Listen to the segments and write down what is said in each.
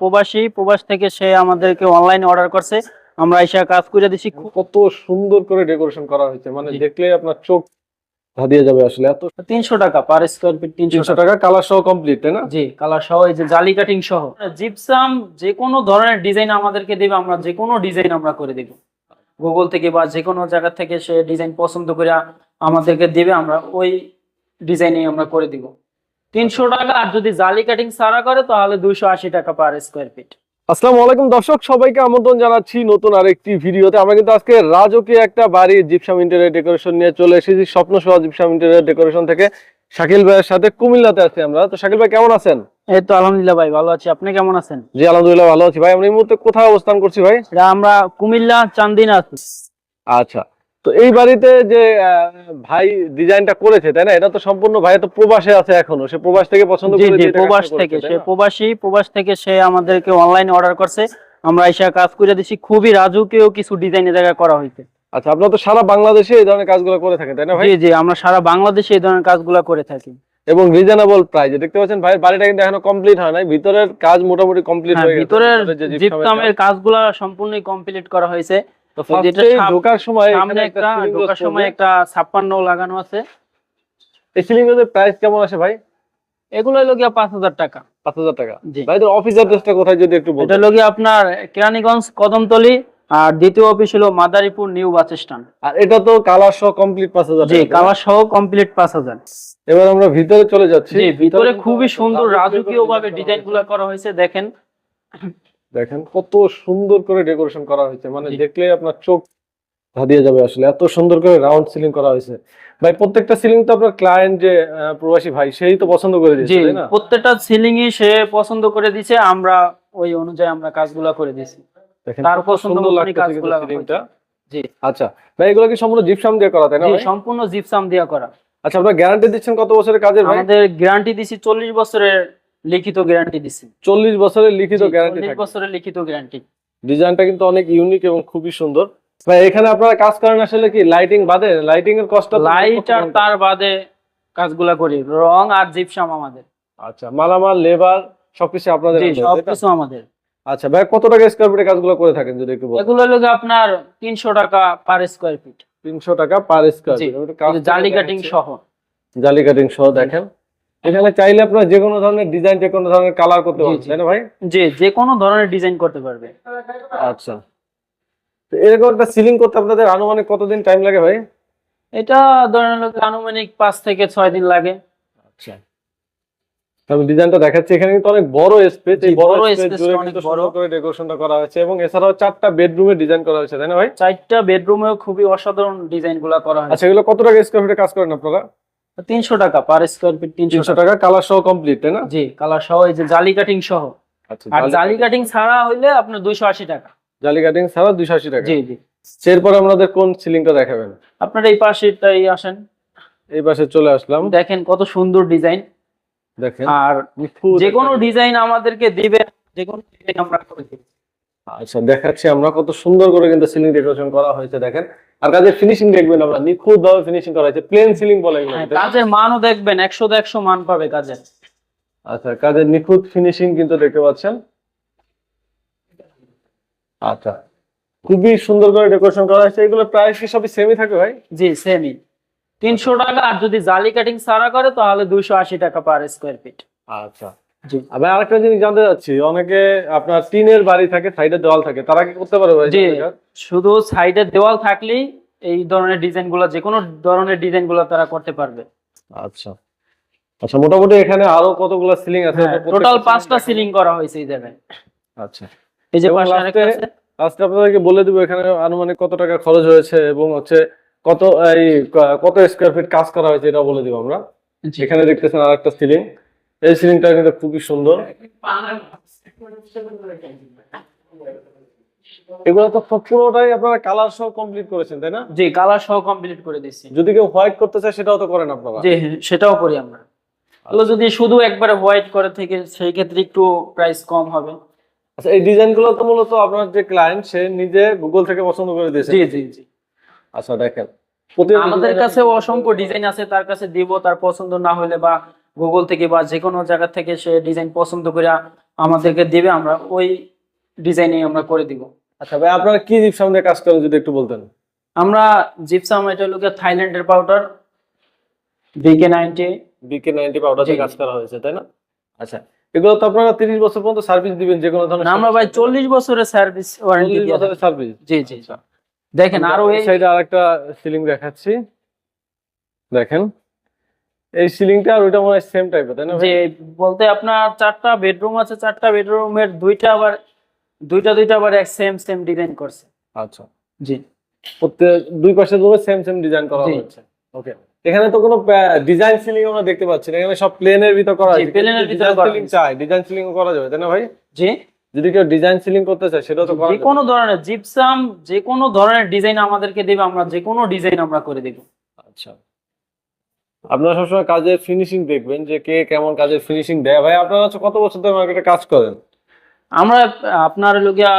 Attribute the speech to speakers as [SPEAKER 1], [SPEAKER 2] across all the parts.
[SPEAKER 1] প্রবাসী প্রবাস থেকে সে আমাদেরকে অনলাইনে অর্ডার করছে। আমরা এসে কাজ করে দিছি।
[SPEAKER 2] কত সুন্দর করে ডেকোরেশন করা হয়েছে। মানে দেখলে আপনার চোখ ধাঁধিয়ে যাবে আসলে। এত
[SPEAKER 1] টাকা পার স্কোয়ার ফিট তিনশো
[SPEAKER 2] তিনশো টাকা। কালার সহ কমপ্লিট তাই না?
[SPEAKER 1] জি কালার সহ এই যে জালি কাটিং সহ। জিপসাম যে কোনো ধরনের ডিজাইন আমাদেরকে দেবে আমরা যে কোনো ডিজাইন আমরা করে দেব। গুগল থেকে বা যে কোনো জায়গা থেকে সে ডিজাইন পছন্দ করে আমাদেরকে দেবে আমরা ওই ডিজাইনে আমরা করে দিব। তিনশো টাকা আর যদি জালি কাটিং সারা করে তাহলে দুইশো আশি টাকা পার স্কোয়ার ফিট
[SPEAKER 2] আসসালামু আলাইকুম দর্শক সবাইকে আমন্ত্রণ জানাচ্ছি নতুন আরেকটি ভিডিওতে। আমরা কিন্তু আজকে রাজকীয় একটা বাড়ি জিপসাম ইন্টেরিয়র ডেকোরেশন নিয়ে চলে এসেছি স্বপ্ন সহ জিপসাম ইন্টেরিয়র ডেকোরেশন থেকে। শাকিল ভাইয়ের সাথে কুমিল্লাতে আছি আমরা। তো শাকিল ভাই কেমন আছেন?
[SPEAKER 1] এই তো আলহামদুলিল্লাহ ভাই ভালো আছি। আপনি কেমন আছেন?
[SPEAKER 2] জি আলহামদুলিল্লাহ ভালো আছি। ভাই আমরা এই মুহূর্তে কোথায় অবস্থান করছি ভাই?
[SPEAKER 1] আমরা কুমিল্লা চান্দিনা আছি
[SPEAKER 2] আচ্ছা। তো এই বাড়িতে যে ভাই ডিজাইনটা করেছে তাই না? এটা তো সম্পূর্ণ ভাই তো প্রবাসে আছে এখনও। সে প্রবাস থেকে পছন্দ করে
[SPEAKER 1] প্রবাস থেকে সে প্রবাসী প্রবাস থেকে সে আমাদেরকে অনলাইনে অর্ডার করছে। আমরা এসে কাজ করে দিছি খুবই রাজকীয় কিছু ডিজাইনের জায়গায় করা হয়েছে
[SPEAKER 2] আচ্ছা আপনারা তো সারা বাংলাদেশে এই ধরনের কাজগুলো করে থাকেন তাই না ভাই?
[SPEAKER 1] জি জি আমরা সারা বাংলাদেশে এই ধরনের কাজগুলো করে থাকি।
[SPEAKER 2] এবং রিজনেবল প্রাইসে দেখতে পাচ্ছেন ভাইয়ের বাড়িটা কিন্তু এখনও কমপ্লিট হয় নাই। ভিতরের কাজ মোটামুটি কমপ্লিট
[SPEAKER 1] হ্যাঁ,
[SPEAKER 2] হয়ে গেছে।
[SPEAKER 1] ভিতরের জিপসামের কাজগুলো সম্পূর্ণই কমপ্লিট করা হয়েছে।
[SPEAKER 2] তো
[SPEAKER 1] তো
[SPEAKER 2] ঢোকার সময়
[SPEAKER 1] সামনে একটা ঢোকার সময় একটা ছাপ্পান্ন লাগানো আছে।
[SPEAKER 2] এই সিলিং এর প্রাইস কেমন আসে ভাই?
[SPEAKER 1] এগুলো হলো গিয়া পাঁচ হাজার টাকা।
[SPEAKER 2] পাঁচ হাজার টাকা।
[SPEAKER 1] জি।
[SPEAKER 2] ভাইদের অফিস অ্যাড্রেসটা কোথায় যদি একটু
[SPEAKER 1] এটা
[SPEAKER 2] বলতেন?
[SPEAKER 1] হলো গিয়া আপনার কেরানীগঞ্জ কদমতলি আর দ্বিতীয় অফিস হলো মাদারীপুর নিউ বাস স্ট্যান্ড।
[SPEAKER 2] আর এটা তো কালার সহ কমপ্লিট পাঁচ হাজার
[SPEAKER 1] জি
[SPEAKER 2] টাকা।
[SPEAKER 1] কালার সহ কমপ্লিট পাঁচ হাজার।
[SPEAKER 2] এবার আমরা ভিতরে চলে যাচ্ছি।
[SPEAKER 1] জি ভিতরে খুবই সুন্দর
[SPEAKER 2] রাজকীয়
[SPEAKER 1] ভাবে
[SPEAKER 2] করে
[SPEAKER 1] ডিজাইনগুলা করা হয়েছে দেখেন।
[SPEAKER 2] দেখেন কত সুন্দর করে ডেকোরেশন করা হয়েছে। মানে দেখলে আপনার চোখ ধাঁধিয়ে যাবে আসলে। এত সুন্দর করে রাউন্ড সিলিং করা হয়েছে। ভাই প্রত্যেকটা সিলিং তো আপনার ক্লায়েন্ট যে প্রবাসী ভাই সেই তো পছন্দ করে দিয়েছে তাই না?
[SPEAKER 1] প্রত্যেকটা সিলিং ই সে পছন্দ করে দিছে আমরা ওই অনুযায়ী আমরা কাজগুলা করে
[SPEAKER 2] দেখেন
[SPEAKER 1] তার পছন্দ
[SPEAKER 2] লাগতেছে
[SPEAKER 1] কাজগুলা
[SPEAKER 2] সিলিংটা
[SPEAKER 1] জি।
[SPEAKER 2] আচ্ছা ভাই এগুলো কি সম্পূর্ণ জিপসাম দিয়ে করা তাই না?
[SPEAKER 1] সম্পূর্ণ জিপসাম দিয়া করা।
[SPEAKER 2] আচ্ছা আপনার গ্যারান্টি দিচ্ছেন কত বছরের কাজের ভাই?
[SPEAKER 1] আমাদের গ্যারান্টি দিছি চল্লিশ বছরের লিখিত গ্যারান্টি দিছি।
[SPEAKER 2] চল্লিশ বছরের লিখিত গ্যারান্টি
[SPEAKER 1] চল্লিশ বছরের লিখিত গ্যারান্টি
[SPEAKER 2] ডিজাইনটা কিন্তু অনেক ইউনিক এবং খুবই সুন্দর। ভাই এখানে আপনারা কাজ করেন আসলে কি? লাইটিং বাদে? লাইটিং এর কষ্ট
[SPEAKER 1] লাইট আর তার বাদে কাজগুলা করি। রং আর জিপসাম আমাদের।
[SPEAKER 2] আচ্ছা মালামাল লেবার সবকিছু আপনাদের?
[SPEAKER 1] সবকিছু আমাদের।
[SPEAKER 2] আচ্ছা ভাই কত টাকা স্কোয়ার ফিটে কাজগুলো করে থাকেন যদি একটু বলেন?
[SPEAKER 1] এগুলো হলো আপনার তিনশো টাকা পার স্কোয়ার ফিট
[SPEAKER 2] তিনশো টাকা পার স্কোয়ার ফিট
[SPEAKER 1] জালি কাটিং সহ।
[SPEAKER 2] জালি কাটিং সহ দেখেন। এখানে চাইলে আপনারা যে কোনো ধরনের ডিজাইন যে কোনো ধরনের কালার করতে পারবেন তাই না ভাই?
[SPEAKER 1] জি যে কোনো ধরনের ডিজাইন করতে পারবে।
[SPEAKER 2] আচ্ছা। তো এরকম একটা সিলিং করতে আপনাদের আনুমানিক কতদিন টাইম লাগে ভাই?
[SPEAKER 1] এটা ধরেন আনুমানিক পাঁচ থেকে ছয় দিন লাগে।
[SPEAKER 2] আচ্ছা। আমি ডিজাইনটা দেখাচ্ছি। এখানে কিন্তু অনেক বড় স্পেস এই বড় স্পেস জুড়ে
[SPEAKER 1] অনেক
[SPEAKER 2] কিন্তু। সুন্দর করে ডেকোরেশনটা করা হয়েছে এবং এছাড়াও চারটা বেডরুমে ডিজাইন করা হয়েছে তাই না ভাই?
[SPEAKER 1] চারটা বেডরুমেও খুবই অসাধারণ ডিজাইনগুলা করা
[SPEAKER 2] আচ্ছা এগুলো কত টাকা স্কোয়ার ফিটে কাজ করেন আপনারা?
[SPEAKER 1] তিনশো টাকা পার স্কোয়ার ফিট তিনশো টাকা।
[SPEAKER 2] কালার সহ কমপ্লিট তাই না?
[SPEAKER 1] জি কালার সহ এই যে জালি কাটিং সহ।
[SPEAKER 2] আচ্ছা
[SPEAKER 1] আর জালি কাটিং ছাড়া হইলে আপনার দুইশো আশি টাকা।
[SPEAKER 2] জালি কাটিং ছাড়া দুইশো আশি টাকা।
[SPEAKER 1] জি জি।
[SPEAKER 2] এরপরে আমাদের কোন সিলিংটা দেখাবেন?
[SPEAKER 1] আপনার এই পাশেটাই আসেন।
[SPEAKER 2] এই পাশে চলে আসলাম।
[SPEAKER 1] দেখেন কত সুন্দর ডিজাইন
[SPEAKER 2] দেখেন।
[SPEAKER 1] আর যে কোনো ডিজাইন আমাদেরকে দিবে যে কোনো ডিজাইন আমরা করে দিই
[SPEAKER 2] আচ্ছা দেখাচ্ছি আমরা কত সুন্দর করে কিন্তু সিলিং ডেকোরেশন করা হয়েছে দেখেন। আর কাজের ফিনিশিং দেখবেন আমরা নিখুঁত ভাবে ফিনিশিং করা হয়েছে প্লেন সিলিং বলে এগুলো
[SPEAKER 1] হ্যাঁ, কাজের মানও দেখবেন একশো একশো মান পাবে কাজের।
[SPEAKER 2] আচ্ছা কাজের নিখুঁত ফিনিশিং কিন্তু দেখতে পাচ্ছেন। আচ্ছা খুবই সুন্দর করে ডেকোরেশন করা হয়েছে। এগুলো প্রাইস কি সবই সেমই থাকে ভাই?
[SPEAKER 1] জি সেমই তিনশো টাকা আর যদি জালি কাটিং সারা করে তাহলে দুইশো আশি টাকা পার স্কোয়ার ফিট
[SPEAKER 2] আচ্ছা। আবার আরেকটা জিনিস জানতে চাচ্ছি অনেকে আপনার টিনের বাড়ি থাকে সাইডে দেওয়াল থাকে তারা কি করতে পারে ভাই
[SPEAKER 1] জি শুধু সাইডে দেওয়াল থাকলেই এই ধরনের ডিজাইনগুলো যে কোনো ধরনের ডিজাইনগুলো তারা করতে পারবে।
[SPEAKER 2] আচ্ছা। আচ্ছা মোটামুটি এখানে আরও কতগুলো সিলিং আছে?
[SPEAKER 1] টোটাল হ্যাঁ, পাঁচটা সিলিং করা হয়েছে এই জায়গায়।
[SPEAKER 2] আচ্ছা।
[SPEAKER 1] এই যে আরেকটা আছে।
[SPEAKER 2] আজকে আপনাদেরকে বলে দিব এখানে আনুমানিক কত টাকা খরচ হয়েছে এবং হচ্ছে কত এই কত স্কোয়ার ফিট কাজ করা হয়েছে এটা বলে দিব আমরা।
[SPEAKER 1] জি।
[SPEAKER 2] এখানে দেখতেছেন আরেকটা সিলিং এই সিলিংটা কিন্তু খুবই সুন্দর। এগুলো তো পুরোটাই আপনারা কালার সহ কমপ্লিট করেছেন তাই না?
[SPEAKER 1] জি কালার সহ কমপ্লিট করে দিছি
[SPEAKER 2] যদি কেউ হোয়াইট করতে চায় সেটাও তো করেন আপনারা।
[SPEAKER 1] জি হ্যাঁ, সেটাও করি আমরা। এগুলো যদি শুধু একবারে হোয়াইট করে থেকে সেই ক্ষেত্রে একটু প্রাইস কম হবে।
[SPEAKER 2] আচ্ছা এই তো মূলত আপনার যে ক্লায়েন্ট সে নিজে গুগল থেকে পছন্দ করে দিয়েছে।
[SPEAKER 1] জি জি জি।
[SPEAKER 2] আচ্ছা দেখেন।
[SPEAKER 1] আমাদের কাছে অসংখ্য ডিজাইন আছে তার কাছে দিব তার পছন্দ না হলে বা গুগল থেকে বা যে কোনো জায়গা থেকে সে ডিজাইন পছন্দ করে আমাদেরকে দেবে আমরা ওই ডিজাইনে আমরা করে দিব।
[SPEAKER 2] আচ্ছা ভাই আপনারা কি জিপসাম দিয়ে কাজ করেন যদি একটু বলতেন?
[SPEAKER 1] আমরা জিপসাম এটা হলো থাইল্যান্ডের powder B K ninety
[SPEAKER 2] B K ninety powder দিয়ে কাজ করা হয়েছে তাই না? আচ্ছা এগুলো তো আপনারা তিরিশ বছর পর্যন্ত সার্ভিস দিবেন যে কোনো ধরনের
[SPEAKER 1] আমরা ভাই চল্লিশ বছরের সার্ভিস ওয়ারেন্টি
[SPEAKER 2] বছরের সার্ভিস
[SPEAKER 1] জি জি জি। দেখেন আরও এই
[SPEAKER 2] সাইডে আরেকটা সিলিং দেখাচ্ছি। দেখেন। এই সিলিংটা আর ওইটা মনে হয় সেম টাইপের তাই না
[SPEAKER 1] যে বলতে আপনার চারটা বেডরুম আছে চারটা বেডরুমের দুইটা আবার দুইটা দুইটা আবার এক সেম সেম ডিজাইন করছে।
[SPEAKER 2] আচ্ছা।
[SPEAKER 1] জি।
[SPEAKER 2] প্রত্যেক দুই পাশের রুমে সেম সেম ডিজাইন করা হয়েছে ওকে এখানে তো কোনো ডিজাইন সিলিং আমরা দেখতে পাচ্ছি না। এখানে সব প্লেনের ভিতর করা আছে।
[SPEAKER 1] এর ভিতরে
[SPEAKER 2] সিলিং। চাই ডিজাইন সিলিং করা যাবে তাই না ভাই?
[SPEAKER 1] জি।
[SPEAKER 2] যদি কেউ ডিজাইন সিলিং করতে চায় সেটাও তো
[SPEAKER 1] যে কোনো ধরনের জিপসাম যে কোনো ধরনের ডিজাইন আমাদেরকে দেবে আমরা যে কোনো ডিজাইন আমরা করে দেব।
[SPEAKER 2] আচ্ছা। আপনারা সবসময় কাজের ফিনিশিং দেখবেন যে কে কেমন কাজের ফিনিশিং দেয়। ভাই আপনারা হচ্ছে কত বছর ধরে মার্কেটে কাজ করেন?
[SPEAKER 1] আমরা আপনার লোকিয়া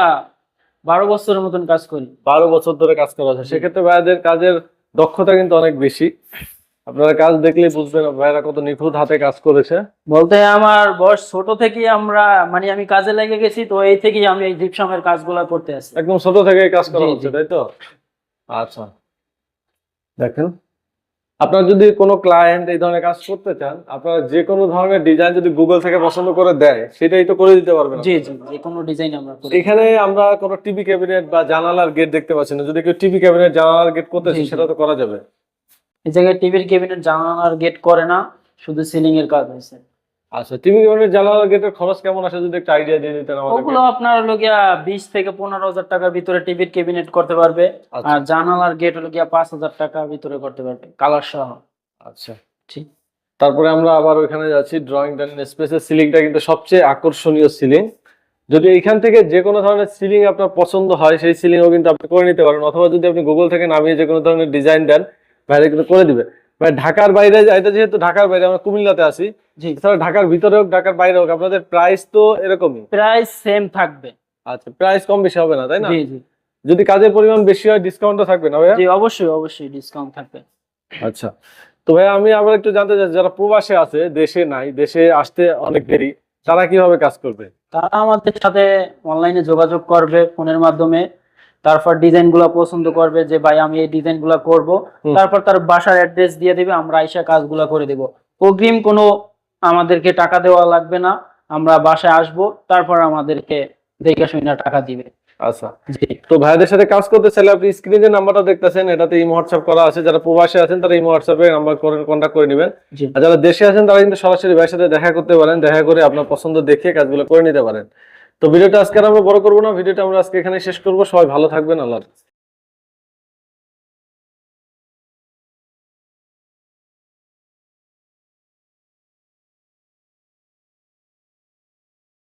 [SPEAKER 1] বারো বছরের মতন কাজ করি।
[SPEAKER 2] বারো বছর ধরে কাজ করা হচ্ছে সেক্ষেত্রে ভাইয়াদের কাজের দক্ষতা কিন্তু অনেক বেশি। আপনারা কাজ দেখলে বুঝবেন ভাইয়ারা কত নিখুঁত হাতে কাজ করেছে।
[SPEAKER 1] বলতে আমার বয়স ছোট থেকেই আমরা মানে আমি কাজে লেগে গেছি তো এই থেকেই আমি এই জিপসামের কাজগুলো করতে আসি।
[SPEAKER 2] একদম ছোট থেকে কাজ করা হচ্ছে তাই তো? আচ্ছা। দেখেন। আপনার যদি কোনো ক্লায়েন্ট এই ধরনের কাজ করতে চান আপনারা যে কোনো ধরনের ডিজাইন যদি গুগল থেকে পছন্দ করে দেয় সেটাই তো করে দিতে পারবেন
[SPEAKER 1] জি জি যে কোনো ডিজাইন আমরা করি
[SPEAKER 2] এখানে আমরা কোনো টিভি ক্যাবিনেট বা জানালার গেট দেখতে পাচ্ছি না। যদি কেউ টিভি ক্যাবিনেট জানালার গেট করতে চায়। সেটা তো করা যাবে।
[SPEAKER 1] এই জায়গায় টিভির ক্যাবিনেট জানালার গেট করে না শুধু সিলিং এর কাজ হয়েছে।
[SPEAKER 2] আচ্ছা টিভি ক্যাবিনেট জানালার গেটের খরচ কেমন আসে যদি একটা আইডিয়া দিয়ে দিতেন
[SPEAKER 1] ওগুলো আপনার হলো গিয়া বিশ থেকে পনেরো হাজার টাকার ভিতরে টিভির ক্যাবিনেট করতে পারবে।
[SPEAKER 2] আচ্ছা।
[SPEAKER 1] আর জানালার গেট হলো গিয়া পাঁচ হাজার টাকার ভিতরে করতে পারবে কালার সহ।
[SPEAKER 2] আচ্ছা।
[SPEAKER 1] ঠিক।
[SPEAKER 2] তারপরে আমরা আবার ওইখানে যাচ্ছি ড্রয়িং ডাইনিং স্পেসের সিলিংটা কিন্তু সবচেয়ে আকর্ষণীয় সিলিং যদি এইখান থেকে যে কোনো ধরনের সিলিং আপনার পছন্দ হয় সেই সিলিংও কিন্তু আপনি করে নিতে পারেন। অথবা যদি আপনি গুগল থেকে নামিয়ে যে কোনো ধরনের ডিজাইন দেন বাইরে কিন্তু করে দিবে। ভাই ঢাকার বাইরে এটা যেহেতু ঢাকার বাইরে আমরা কুমিল্লাতে আছি।
[SPEAKER 1] জি
[SPEAKER 2] ঢাকার ভিতরে হোক ঢাকার বাইরে হোক আপনাদের প্রাইস তো এরকমই।
[SPEAKER 1] প্রাইস সেম থাকবে।
[SPEAKER 2] আচ্ছা প্রাইস কম বেশি হবে না তাই না?
[SPEAKER 1] জি জি।
[SPEAKER 2] যদি কাজের পরিমাণ বেশি হয় ডিসকাউন্টও থাকবে না ভাইয়া?
[SPEAKER 1] জি অবশ্যই অবশ্যই ডিসকাউন্ট থাকবে।
[SPEAKER 2] আচ্ছা তো ভাই আমি আবার একটু জানতে চাই যারা প্রবাসে আছে দেশে নাই দেশে আসতে অনেক দেরি তারা কীভাবে কাজ করবে?
[SPEAKER 1] তারা আমাদের সাথে অনলাইনে যোগাযোগ করবে ফোনের মাধ্যমে। তারপর ডিজাইনগুলা পছন্দ করবে যে ভাই আমি এই ডিজাইনগুলা করব। তারপর তার বাসার অ্যাড্রেস দিয়ে দিবে আমরা আইসা কাজগুলা করে দেব। অগ্রিম কোনো আমাদেরকে টাকা দেওয়া লাগবে না আমরা বাসায় আসব তারপর আমাদেরকে দেখে শুনে টাকা দিবে।
[SPEAKER 2] আচ্ছা। তো ভাইদের সাথে কাজ করতে চাইলে আপনি স্ক্রিনে যে নাম্বারটা দেখতেছেন এটাতে ইমো হোয়াটসঅ্যাপ করা আছে যারা প্রবাসে আছেন তারা ইমো হোয়াটসঅ্যাপে নাম্বার করে কন্ট্যাক্ট করে নেবেন। আর যারা দেশে আছেন তারা কিন্তু সরাসরি ভাইয়ের সাথে দেখা করতে পারেন দেখা করে আপনার পছন্দ দেখে কাজগুলো করে নিতে পারেন। তো ভিডিওটা আজকে আমরা বড় করব না ভিডিওটা আমরা আজকে এখানে শেষ করব। সবাই ভালো থাকবেন আল্লাহ।